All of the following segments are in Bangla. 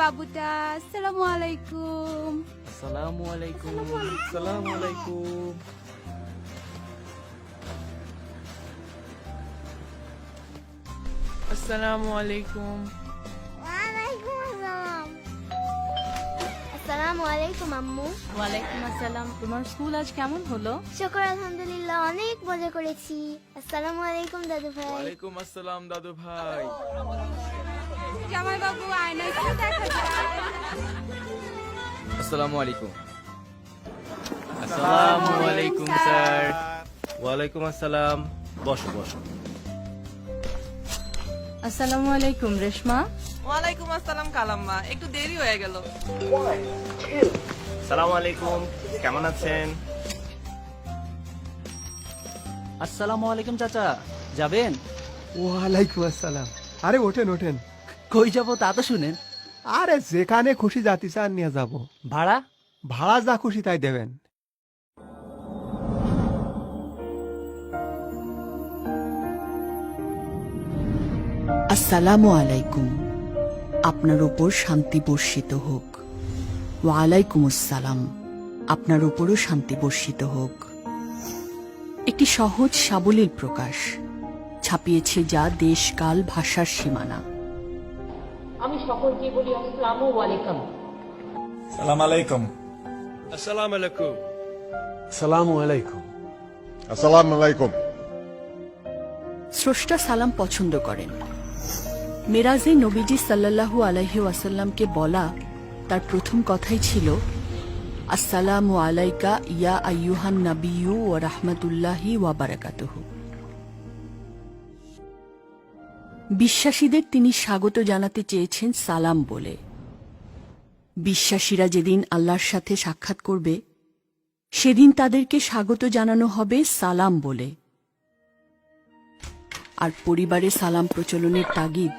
বাবুটা আসসালামু আলাইকুম আসসালামু আলাইকুম আসসালামু আলাইকুম আসসালামু আলাইকুম আসসালাম আসসালামু আলাইকুম আম্মু ওয়ালাইকুম আসসালাম তোমার স্কুল আজ কেমন হলো? শুকর আলহামদুলিল্লাহ অনেক মজা করেছি। আসসালামু আলাইকুম দাদু ভাই ওয়ালাইকুম আসসালাম দাদু ভাই জামাই আয়নায় কি দেখা যায়? আসসালামু আলাইকুম। আসসালামু আলাইকুম স্যার। ওয়ালাইকুম আসসালাম। বসো বসো। আসসালামু আলাইকুম রেশমা। ওয়ালাইকুম আসসালাম কালাম্মা। একটু দেরি হয়ে গেল। সালাম আলাইকুম। কেমন আছেন? আসসালামু আলাইকুম চাচা। যাবেন? ওয়ালাইকুম আসসালাম। আরে ওঠেন ওঠেন। কই যাব তা তো শুনেন। আরে যেখানে খুশি জাতি চান নিয়ে যাব। ভাড়া? ভাড়া যা খুশি তাই দেবেন। আসসালামু আলাইকুম। আপনার ওপর শান্তি বর্ষিত হোক। ওয়ালাইকুম আসসালাম। আপনার ওপরও শান্তি বর্ষিত হোক। একটি সহজ সাবলীল প্রকাশ ছাপিয়েছে যা দেশকাল ভাষার সীমানা। আমি সকলকে বলি আসসালামু আলাইকুম। সালাম আলাইকুম। আসসালাম আলাইকুম। সালামু আলাইকুম। আসসালামু আলাইকুম। স্রষ্টা সালাম পছন্দ করেন। মেরাজে নবীজি সাল্লাল্লাহু আলাইহি ওয়াসাল্লামকে বলা তার প্রথম কথাই ছিল আসসালামু আলাইকা ইয়া আইয়ুহান নাবিয়্যু ওয়া রাহমাতুল্লাহি ওয়া বারাকাতুহু। বিশ্বাসীদের তিনি স্বাগত জানাতে চেয়েছেন সালাম বলে। বিশ্বাসীরা যেদিন আল্লাহর সাথে সাক্ষাৎ করবে সেদিন তাদেরকে স্বাগত জানানো হবে সালাম বলে। আর পরিবারে সালাম প্রচলনের তাগিদ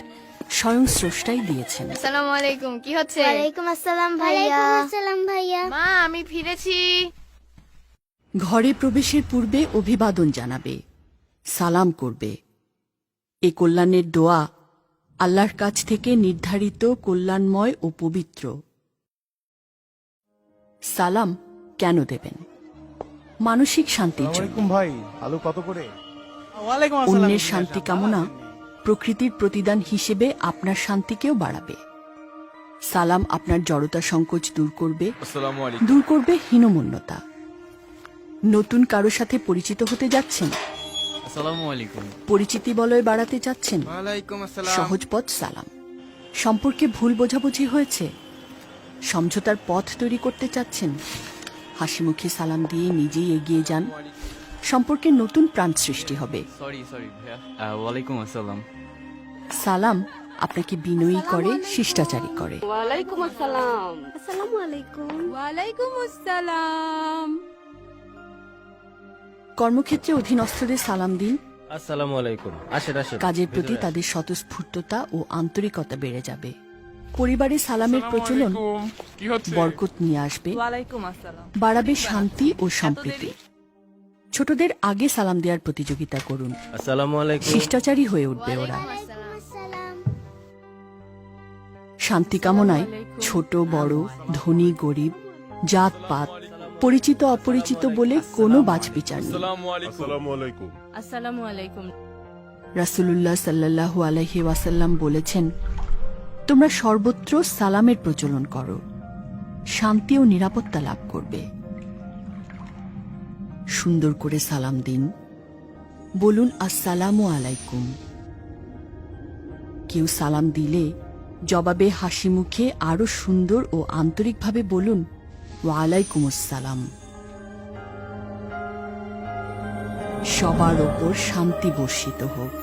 স্বয়ং স্রষ্টাই দিয়েছেন। আসসালামু আলাইকুম কি হচ্ছে? ওয়ালাইকুম আসসালাম ভাইয়া। আসসালাম ভাইয়া। মা আমি ফিরেছি। ঘরে প্রবেশের পূর্বে অভিবাদন জানাবে সালাম করবে। এ কল্যাণের দোয়া আল্লাহর কাছ থেকে নির্ধারিত কল্যাণময় ও পবিত্র। সালাম কেন দেবেন? মানসিক শান্তির ভাই আলু কত করে? অন্যের শান্তি কামনা প্রকৃতির প্রতিদান হিসেবে আপনার শান্তিকেও বাড়াবে। সালাম আপনার জড়তা সংকোচ দূর করবে দূর করবে হীনমন্যতা। নতুন কারও সাথে পরিচিত হতে যাচ্ছেন? আসসালামু আলাইকুম। পরিচিতি বলয় বাড়াতে চাচ্ছেন ওয়ালাইকুম আসসালাম। সহজ পথ সালাম। সম্পর্কে ভুল বোঝাবুঝি হয়েছে? সমঝোতার পথ তৈরি করতে চাচ্ছেন? হাসিমুখে সালাম দিয়ে নিজেই এগিয়ে যান? সম্পর্কে নতুন প্রাণ সৃষ্টি হবে। সরি সরি ভাইয়া। ওয়ালাইকুম আসসালাম। সালাম আপনাকে বিনয়ী করে শিষ্টাচারী করে। ওয়ালাইকুম আসসালাম। আসসালামু আলাইকুম। ওয়ালাইকুম আসসালাম। কর্মক্ষেত্রে অধীনস্থদের সালাম দিন। আসসালামু আলাইকুম। আসেন আসেন। কাজের প্রতি তাদের স্বতঃস্ফূর্ততা ও আন্তরিকতা বেড়ে যাবে। পরিবারে সালামের প্রচলন বরকত নিয়ে আসবে। ওয়ালাইকুম আসসালাম। বাড়াবে শান্তি ও সম্প্রীতি। ছোটদের আগে সালাম দেওয়ার প্রতিযোগিতা করুন। আসসালামু আলাইকুম। শিষ্টাচারী হয়ে উঠবে ওরা। শান্তি কামনায় ছোট বড় ধনী গরিব জাত পাত পরিচিত অপরিচিত বলে কোনো বাছবিচার নেই। আসসালামু আলাইকুম। আসসালামু আলাইকুম। রাসূলুল্লাহ ওয়াসাল্লাম বলেছেন তোমরা সর্বত্র সালামের প্রচলন করো শান্তি ও নিরাপত্তা লাভ করবে। সুন্দর করে সালাম দিন। বলুন আসসালামু আলাইকুম। কেউ সালাম দিলে জবাবে হাসি মুখে আরও সুন্দর ও আন্তরিকভাবে বলুন ওয়ালাইকুম আসসালাম সবার ওপর শান্তি বর্ষিত হোক।